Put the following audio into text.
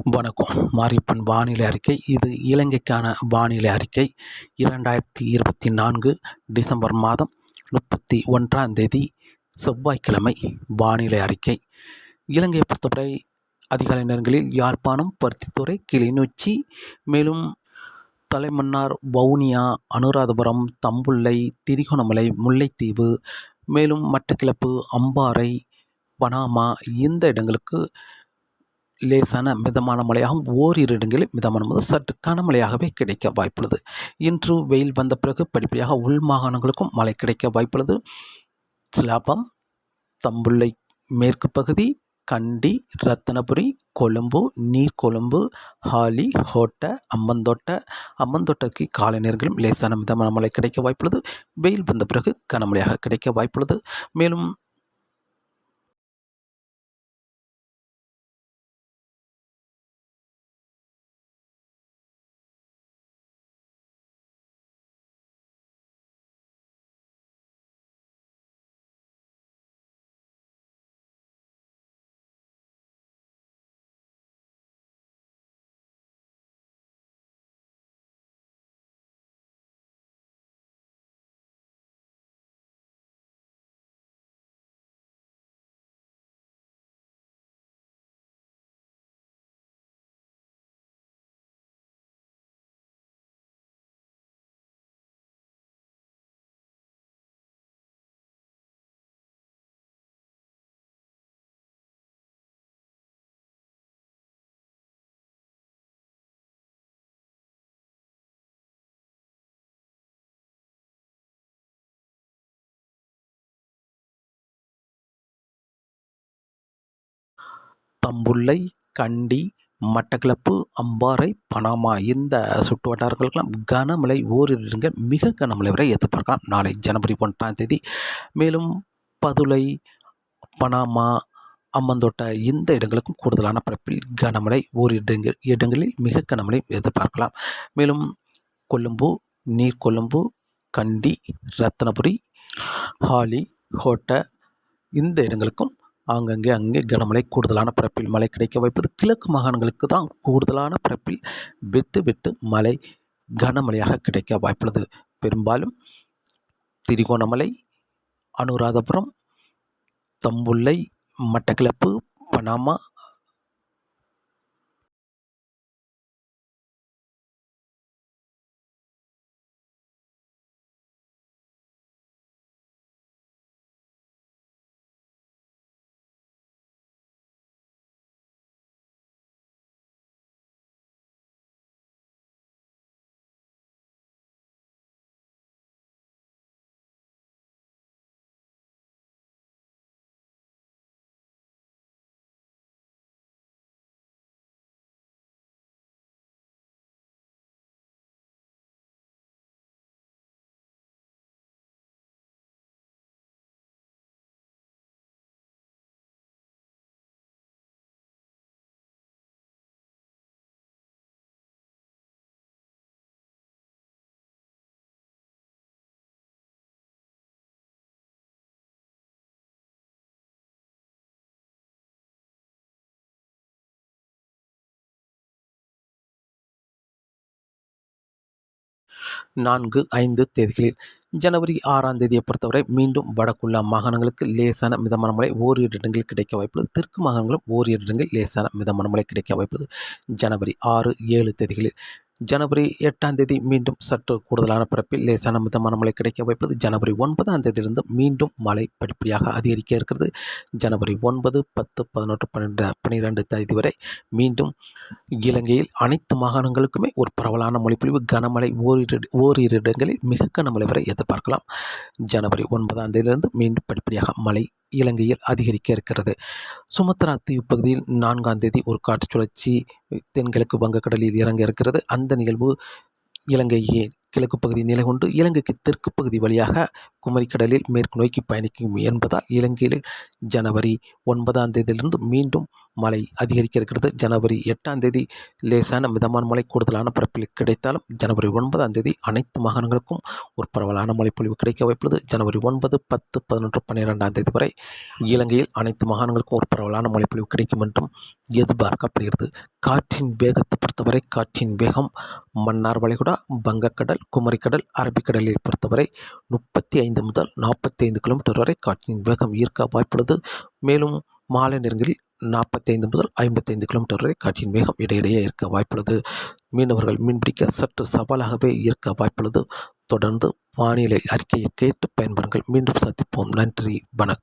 வணக்கம். மாரியப்பன் வானிலை அறிக்கை. இது இலங்கைக்கான வானிலை அறிக்கை. இரண்டாயிரத்தி இருபத்தி நான்கு டிசம்பர் மாதம் முப்பத்தி ஒன்றாம் தேதி செவ்வாய்க்கிழமை வானிலை அறிக்கை. இலங்கையை பொறுத்தவரை அதிகாலை நேரங்களில் யாழ்ப்பாணம் பருத்தித்துறை கிளிநொச்சி மேலும் தலைமன்னார் வவுனியா அனுராதபுரம் தம்புள்ளை திரிகோணமலை முல்லைத்தீவு மேலும் மட்டக்கிளப்பு அம்பாறை பனாமா இந்த இடங்களுக்கு லேசான மிதமான மழையாகவும் ஓரிரு இடங்களில் மிதமான முதல் சற்று கனமழையாகவே கிடைக்க வாய்ப்புள்ளது. இன்று வெயில் வந்த பிறகு படிப்படியாக உள் மாகாணங்களுக்கும் மழை கிடைக்க வாய்ப்புள்ளது. சிலாபம் தம்புள்ளை மேற்கு பகுதி கண்டி ரத்தனபுரி கொழும்பு நீர்கொழும்பு ஹாலி ஹோட்ட அம்மந்தோட்ட அம்மந்தோட்டக்கு காலை நேரங்களும் லேசான மிதமான மழை கிடைக்க வாய்ப்புள்ளது. வெயில் வந்த பிறகு கனமழையாக கிடைக்க வாய்ப்புள்ளது. மேலும் தம்புள்ளை கண்டி மட்டக்களப்பு அம்பாறை பனாமா இந்த சுற்று வட்டாரங்களுக்கெல்லாம் கனமழை ஓரிரு இடங்கள் மிக கனமழை வரை எதிர்பார்க்கலாம். நாளை ஜனவரி ஒன்றாம் தேதி. மேலும் பதுளை பனாமா அம்மந்தோட்ட இந்த இடங்களுக்கும் கூடுதலான பரப்பில் கனமழை ஓரிரு இடங்கள் இடங்களில் மிக கனமழை எதிர்பார்க்கலாம். மேலும் கொழும்பு நீர்கொழும்பு கண்டி ரத்தனபுரி ஹாலி ஹோட்ட இந்த இடங்களுக்கும் ஆங்கங்கே அங்கே கனமழை கூடுதலான பரப்பில் மழை கிடைக்க வைப்பது கிழக்கு மாகாணங்களுக்கு தான் கூடுதலான பரப்பில் விட்டு விட்டு மழை கனமழையாக கிடைக்க வாய்ப்புள்ளது. பெரும்பாலும் திரிகோணமலை அனுராதபுரம் தம்புள்ளை மட்டக்கிளப்பு பனாமா நான்கு ஐந்து தேதிகளில். ஜனவரி ஆறாம் தேதியை பொறுத்தவரை மீண்டும் வடக்குள்ள மாகாணங்களுக்கு லேசான மிதமான மழை ஓரிரு இடங்களில் கிடைக்க வாய்ப்புள்ளது. தெற்கு மாகாணங்களும் ஓரிரு இடங்களில் லேசான மிதமான மழை கிடைக்க வாய்ப்புள்ளது. ஜனவரி ஆறு ஏழு தேதிகளில் ஜனவரி எட்டாம் தேதி மீண்டும் சற்று கூடுதலான பரப்பில் லேசான மிதமான மழை கிடைக்க வாய்ப்புள்ளது. ஜனவரி ஒன்பதாம் தேதியிலிருந்து மீண்டும் மழை படிப்படியாக அதிகரிக்க இருக்கிறது. ஜனவரி ஒன்பது பத்து பதினொன்று பன்னெண்டு பன்னிரெண்டு தேதி வரை மீண்டும் இலங்கையில் அனைத்து மாகாணங்களுக்குமே ஒரு பரவலான மொழிப்பொழிவு. கனமழை ஓரிரு ஓரிரு இடங்களில் மிக கனமழை வரை எதிர்பார்க்கலாம். ஜனவரி ஒன்பதாம் தேதியிலிருந்து மீண்டும் படிப்படியாக மழை இலங்கையில் அதிகரிக்க இருக்கிறது. சுமத்ரா தீவு பகுதியில் நான்காம் தேதி ஒரு காற்று சுழற்சி தென்கிழக்கு வங்கக்கடலில் இறங்க இருக்கிறது. அந்த நிகழ்வு இலங்கையே கிழக்கு பகுதி நிலை கொண்டு இலங்கைக்கு தெற்கு பகுதி வழியாக குமரிக்கடலில் மேற்கு நோக்கி பயணிக்கும் என்பதால் இலங்கையில் ஜனவரி ஒன்பதாம் தேதியிலிருந்து மீண்டும் மழை அதிகரிக்க இருக்கிறது ஜனவரி எட்டாம் தேதி லேசான மிதமான மழை கூடுதலான பரப்பில் கிடைத்தாலும் ஜனவரி ஒன்பதாம் தேதி அனைத்து மாகாணங்களுக்கும் ஒரு பரவலான மழைப்பொழிவு கிடைக்க வாய்ப்புள்ளது ஜனவரி ஒன்பது பத்து பதினொன்று பன்னிரெண்டாம் தேதி வரை இலங்கையில் அனைத்து மாகாணங்களுக்கும் ஒரு பரவலான மழைப்பொழிவு கிடைக்கும் என்றும் எதிர்பார்க்கப்படுகிறது. காற்றின் வேகத்தை பொறுத்தவரை காற்றின் வேகம் மன்னார் வளைகுடா வங்கக்கடல் குமரிக்கடல் அரபிக்கடலை பொறுத்தவரை முப்பத்தி ஐந்து முதல் நாற்பத்தி ஐந்து கிலோமீட்டர் வரை காற்றின் வேகம் ஈர்க்க வாய்ப்புள்ளது. மேலும் மாலை நேரங்களில் நாற்பத்தைந்து முதல் ஐம்பத்தைந்து கிலோமீட்டர் வரை காற்றின் வேகம் இடையிடையே இருக்க வாய்ப்புள்ளது. மீனவர்கள் மீன்பிடிக்க சற்று சவாலாகவே இருக்க வாய்ப்புள்ளது. தொடர்ந்து வானிலை அறிக்கையை கேட்டு பயன்பெறுங்கள். மீண்டும் சந்திப்போம். நன்றி. வணக்கம்.